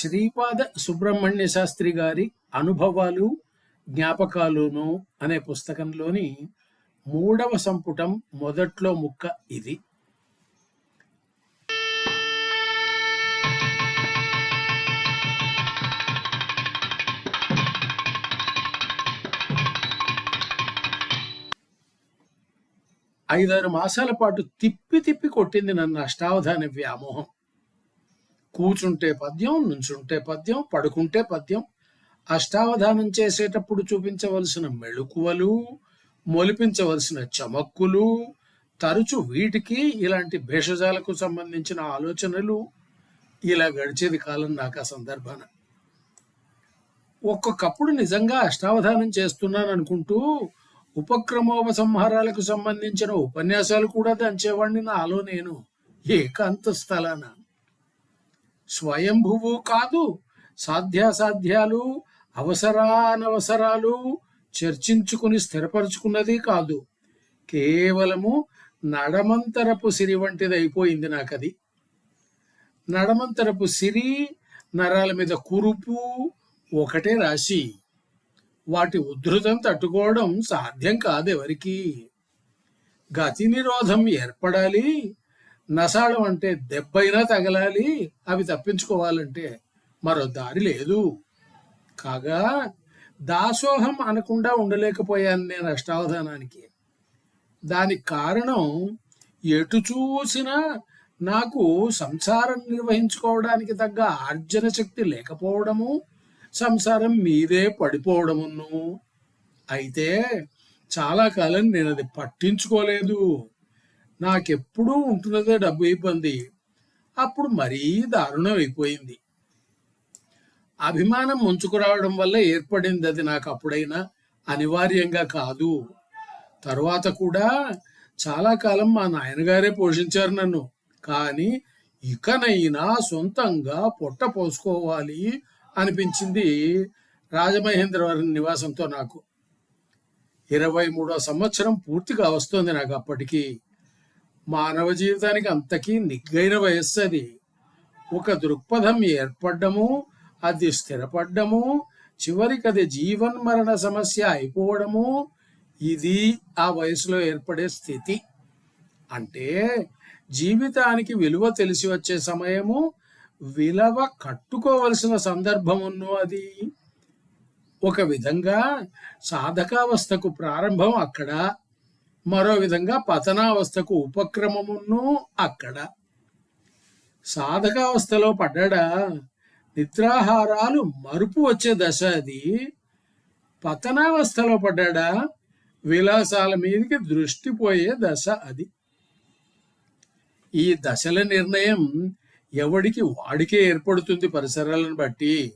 శ్రీపాద సుబ్రహ్మణ్య శాస్త్రి గారి అనుభవాలు జ్ఞాపకాలును అనే పుస్తకంలోని మూడవ సంపుటం మొదట్లో ముక్క ఇది. ఐదారు మాసాల పాటు తిప్పి తిప్పి కొట్టింది నన్ను అష్టావధాన వ్యామోహం. కూచుంటే పద్యం నుంచుంటే పద్యం పడుకుంటే పద్యం. అష్టావధానం చేసేటప్పుడు చూపించవలసిన మెళుకువలు మొలిపించవలసిన చమక్కులు తరచు వీటికి ఇలాంటి భేషజాలకు సంబంధించిన ఆలోచనలు ఇలా గడిచేది కాలం నాకు ఆ సందర్భాన. ఒక్కొక్కప్పుడు నిజంగా అష్టావధానం చేస్తున్నాను అనుకుంటూ ఉపక్రమోపసంహారాలకు సంబంధించిన ఉపన్యాసాలు కూడా దంచేవాడిని నాలో నేను ఏకాంత స్థలాన. స్వయంభువు కాదు సాధ్యాసాధ్యాలు అవసరానవసరాలు చర్చించుకుని స్థిరపరుచుకున్నది కాదు. కేవలము నడమంతరపు సిరి వంటిది అయిపోయింది నాకది. నడమంతరపు సిరి నరాల మీద కురుపు ఒకటే రాశి. వాటి ఉద్ధృతం తట్టుకోవడం సాధ్యం కాదు ఎవరికి గతి నిరోధం ఏర్పడాలి నసాడం అంటే దెబ్బైనా తగలాలి అవి తప్పించుకోవాలంటే మరో దారి లేదు. కాగా దాసోహం అనకుండా ఉండలేకపోయాను నేను అష్టావధానానికి. దానికి కారణం ఎటు చూసినా నాకు సంసారం నిర్వహించుకోవడానికి తగ్గ ఆర్జన శక్తి లేకపోవడము సంసారం మీదే పడిపోవడమును. అయితే చాలా కాలం నేను అది పట్టించుకోలేదు. నాకెప్పుడూ ఉంటున్నదే డబ్బు ఇబ్బంది అప్పుడు మరీ దారుణం అయిపోయింది. అభిమానం ముంచుకురావడం వల్ల ఏర్పడింది అది నాకు అప్పుడైనా అనివార్యంగా కాదు. తరువాత కూడా చాలా కాలం మా నాయనగారే పోషించారు నన్ను. కానీ ఇకనైనా సొంతంగా పొట్ట పోసుకోవాలి అనిపించింది రాజమహేంద్రవరం నివాసంతో నాకు. ఇరవై మూడో సంవత్సరం పూర్తిగా వస్తుంది నాకు అప్పటికీ. మానవ జీవితానికి అంతకీ నిగ్గైన వయస్సు అది. ఒక దృక్పథం ఏర్పడ్డము అది స్థిరపడ్డము చివరికి అది జీవన్ మరణ సమస్య అయిపోవడము ఇది ఆ వయసులో ఏర్పడే స్థితి. అంటే జీవితానికి విలువ తెలిసి వచ్చే సమయము విలువ కట్టుకోవలసిన సందర్భమును అది. ఒక విధంగా సాధకావస్థకు ప్రారంభం అక్కడ. మరో విధంగా పతనావస్థకు ఉపక్రమమును అక్కడ. సాధకావస్థలో పడ్డా నిద్రాహారాలు మరుపు వచ్చే దశ అది. పతనావస్థలో పడ్డా విలాసాల మీదకి దృష్టి పోయే దశ అది. ఈ దశల నిర్ణయం ఎవడికి వాడికే ఏర్పడుతుంది పరిసరాలను బట్టి.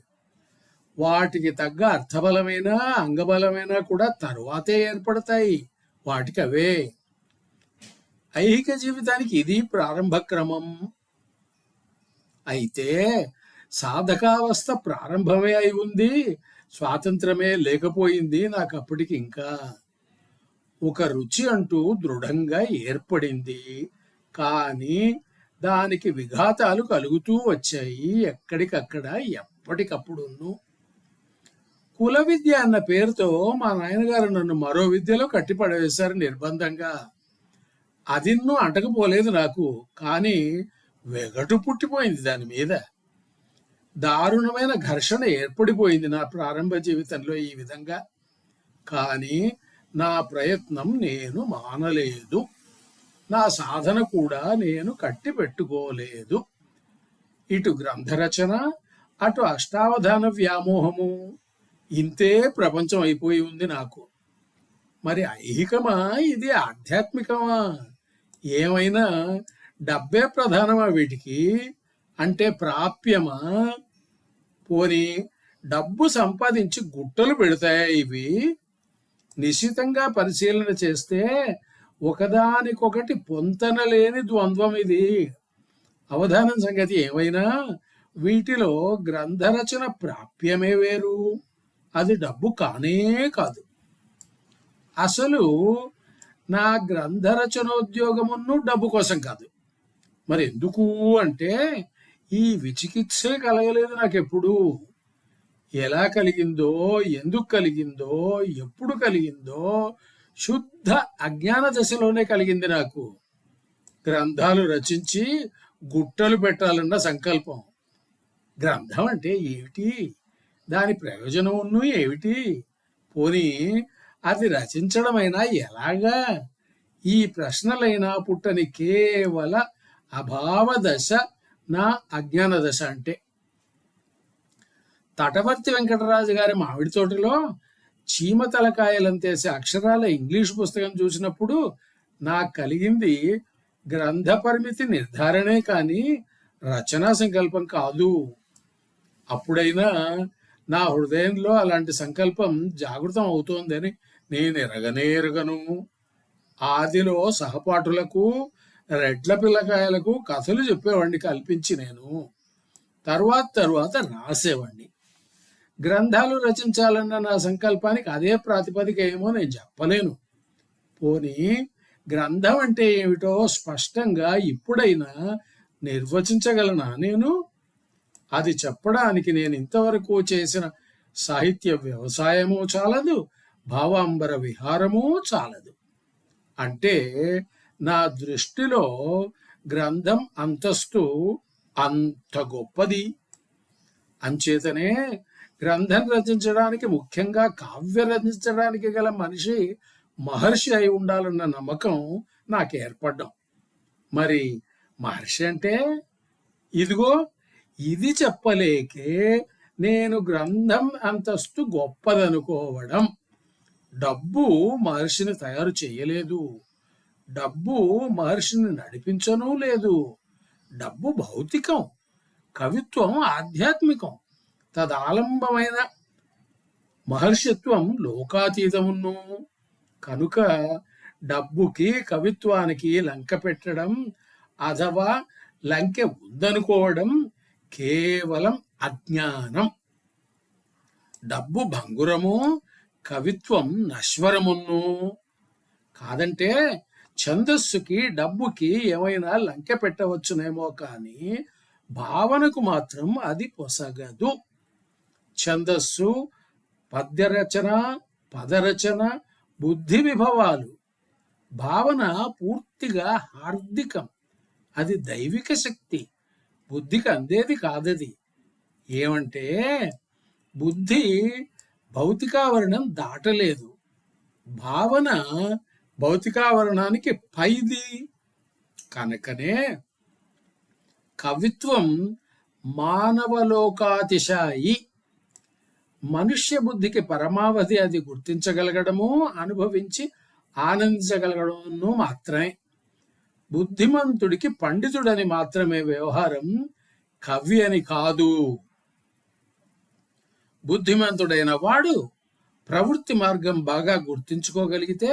వాటికి తగ్గ అర్థబలమైన అంగబలమైన కూడా తరువాతే ఏర్పడతాయి. వాటికి అవే. ఐహిక జీవితానికి ఇది ప్రారంభ క్రమం. అయితే సాధకావస్థ ప్రారంభమే అయి ఉంది స్వాతంత్రమే లేకపోయింది నాకు అప్పటికి ఇంకా. ఒక రుచి అంటూ దృఢంగా ఏర్పడింది కానీ దానికి విఘాతాలు కలుగుతూ వచ్చాయి ఎక్కడికక్కడ ఎప్పటికప్పుడును. కుల విద్య అన్న పేరుతో మా నాయనగారు నన్ను మరో విద్యలో కట్టిపడవేశారు నిర్బంధంగా. అదిన్నూ అంటకపోలేదు నాకు కానీ వెగటు పుట్టిపోయింది దాని మీద. దారుణమైన ఘర్షణ ఏర్పడిపోయింది నా ప్రారంభ జీవితంలో ఈ విధంగా. కానీ నా ప్రయత్నం నేను మానలేదు. నా సాధన కూడా నేను కట్టి పెట్టుకోలేదు ఇటు గ్రంథరచన అటు అష్టావధాన వ్యామోహము. ఇంతే ప్రపంచం అయిపోయి ఉంది నాకు. మరి ఐహికమా? ఇది ఆధ్యాత్మికమా? ఏమైనా డబ్బే ప్రధానమా వీటికి? అంటే ప్రాప్యమా? పోని డబ్బు సంపాదించి గుట్టలు పెడతాయా ఇవి? నిశ్చితంగా పరిశీలన చేస్తే ఒకదానికొకటి పొంతన లేని ద్వంద్వం ఇది. అవధానం సంగతి ఏమైనా? వీటిలో గ్రంథరచన ప్రాప్యమే వేరు. అది డబ్బు కానే కాదు. అసలు నా గ్రంథరచనోద్యోగమును డబ్బు కోసం కాదు. మరి ఎందుకు అంటే ఈ విచికిత్సే కలగలేదు నాకెప్పుడు. ఎలా కలిగిందో ఎందుకు కలిగిందో ఎప్పుడు కలిగిందో శుద్ధ అజ్ఞాన దశలోనే కలిగింది నాకు. గ్రంథాలు రచించి గుట్టలు పెట్టాలన్న సంకల్పం. గ్రంథం అంటే ఏమిటి? దాని ప్రయోజనం ఉన్ను ఏమిటి? పోనీ అది రచించడమైనా ఎలాగా? ఈ ప్రశ్నలైనా పుట్టని కేవల అభావ దశ నా అజ్ఞాన దశ అంటే. తటవర్తి వెంకటరాజు గారి మామిడి తోటలో చీమ తలకాయలంతేసే అక్షరాల ఇంగ్లీష్ పుస్తకం చూసినప్పుడు నాకు కలిగింది గ్రంథ పరిమితి నిర్ధారణే కానీ రచనా సంకల్పం కాదు. అప్పుడైనా నా హృదయంలో అలాంటి సంకల్పం జాగృతం అవుతోందని నేను ఎరగనే ఎరగను ఆదిలో సహపాఠులకు రెడ్ల పిల్లకాయలకు కథలు చెప్పేవాడిని కల్పించి నేను. తర్వాత తరువాత రాసేవాడిని గ్రంథాలు రచించాలన్న నా సంకల్పానికి అదే ప్రాతిపదిక ఏమో నేను చెప్పలేను. పోనీ గ్రంథం అంటే ఏమిటో స్పష్టంగా ఇప్పుడైనా నిర్వచించగలనా నేను? అది చెప్పడానికి నేను ఇంతవరకు చేసిన సాహిత్య వ్యవసాయము చాలదు భావాంబర విహారము చాలదు. అంటే నా దృష్టిలో గ్రంథం అంతస్తు అంత గొప్పది. అంచేతనే గ్రంథం రచించడానికి ముఖ్యంగా కావ్య రచించడానికి గల మనిషి మహర్షి అయి ఉండాలన్న నమ్మకం నాకు ఏర్పడ్డం మరి మహర్షి అంటే ఇదిగో ఇది చెప్పలేకే నేను గ్రంథం అంతస్తు గొప్పదనుకోవడం. డబ్బు మహర్షిని తయారు చేయలేదు. డబ్బు మహర్షిని నడిపించను లేదు. డబ్బు భౌతికం కవిత్వం ఆధ్యాత్మికం. తదాలంబమైన మహర్షిత్వం లోకాతీతమును కనుక డబ్బుకి కవిత్వానికి లంక పెట్టడం అథవా లంకె ఉందనుకోవడం కేవలం అజ్ఞానం. డబ్బు భంగురము కవిత్వం నశ్వరమును కాదంటే ఛందస్సుకి డబ్బుకి ఏమైనా లంకె పెట్టవచ్చునేమో కానీ భావనకు మాత్రం అది పొసగదు. ఛందస్సు పద్యరచన పదరచన బుద్ధి విభవాలు. భావన పూర్తిగా హార్దికం. అది దైవిక శక్తి. బుద్ధికి అందేది కాదది. ఏమంటే బుద్ధి భౌతికావరణం దాటలేదు. భావన భౌతికావరణానికి పైది. కనుకనే కవిత్వం మానవలోకాతిశాయి. మనుష్య బుద్ధికి పరమావధి అది గుర్తించగలగడము అనుభవించి ఆనందించగలగడము మాత్రమే. బుద్ధిమంతుడికి పండితుడని మాత్రమే వ్యవహారం కవి అని కాదు. బుద్ధిమంతుడైన వాడు ప్రవృత్తి మార్గం బాగా గుర్తించుకోగలిగితే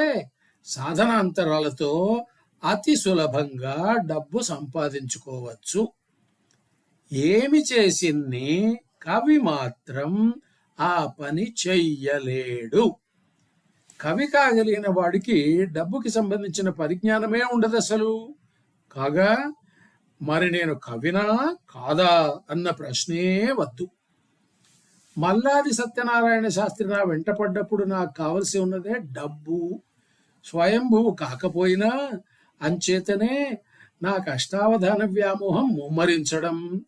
సాధనాంతరాలతో అతి సులభంగా డబ్బు సంపాదించుకోవచ్చు. ఏమి చేసింది కవి మాత్రం ఆ పని చెయ్యలేడు. కవి కాగలిగిన వాడికి డబ్బుకి సంబంధించిన పరిజ్ఞానమే ఉండదు అసలు. కాగా మరి నేను కవినా కాదా అన్న ప్రశ్నే వద్దు. మల్లాది సత్యనారాయణ శాస్త్రి నా వెంటపడ్డప్పుడు నాకు కావలసి ఉన్నదే డబ్బు. స్వయంభువు కాకపోయినా అంచేతనే నాకు అష్టావధాన వ్యామోహం ముమ్మరించడం.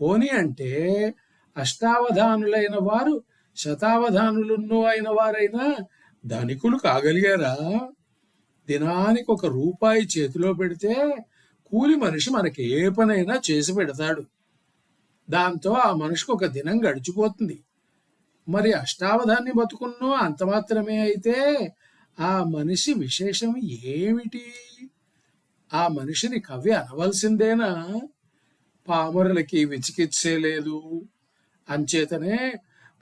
పోని అంటే అష్టావధానులైన వారు శతావధానులున్నో అయిన వారైనా ధనికులు కాగలిగారా దినానికి ఒక రూపాయి చేతిలో పెడితే కూలి మనిషి మనకి ఏ పనైనా చేసి పెడతాడు. దాంతో ఆ మనిషికి ఒక దినం గడిచిపోతుంది. మరి అష్టావధాన్ని బతుకున్నో అంత మాత్రమే అయితే ఆ మనిషి విశేషం ఏమిటి? ఆ మనిషిని కవి అనవలసిందేనా? పామరులకి విచికిత్సే లేదు. అంచేతనే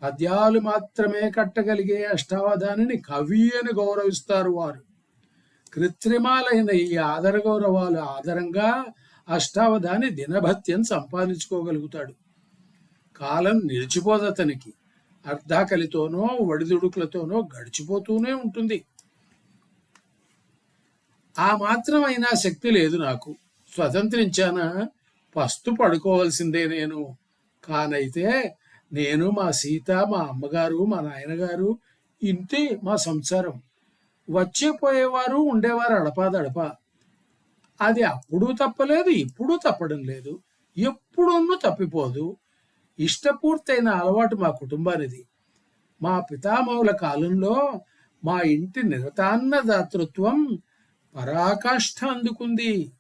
పద్యాలు మాత్రమే కట్టగలిగే అష్టావధానిని కవి అని గౌరవిస్తారు వారు. కృత్రిమాలైన ఈ ఆదర గౌరవాలు ఆధారంగా అష్టావధాని దినభత్యం సంపాదించుకోగలుగుతాడు. కాలం నిలిచిపోదతనికి అర్ధాకలితోనో వడిదుడుకులతోనో గడిచిపోతూనే ఉంటుంది. ఆ మాత్రమైనా శక్తి లేదు నాకు. స్వతంత్రించానా? పస్తు పడుకోవాల్సిందే నేను. కానైతే నేను మా సీత మా అమ్మగారు మా నాయనగారు ఇంతే మా సంసారం. వచ్చే పోయేవారు ఉండేవారు అడపాదడప అది అప్పుడు తప్పలేదు ఇప్పుడు తప్పడం లేదు. ఎప్పుడున్నూ తప్పిపోదు. ఇష్టపూర్తయిన అలవాటు మా కుటుంబానిది. మా పితామహుల కాలంలో మా ఇంటి నిరతాన్న దాతృత్వం పరాకాష్ఠ అందుకుంది.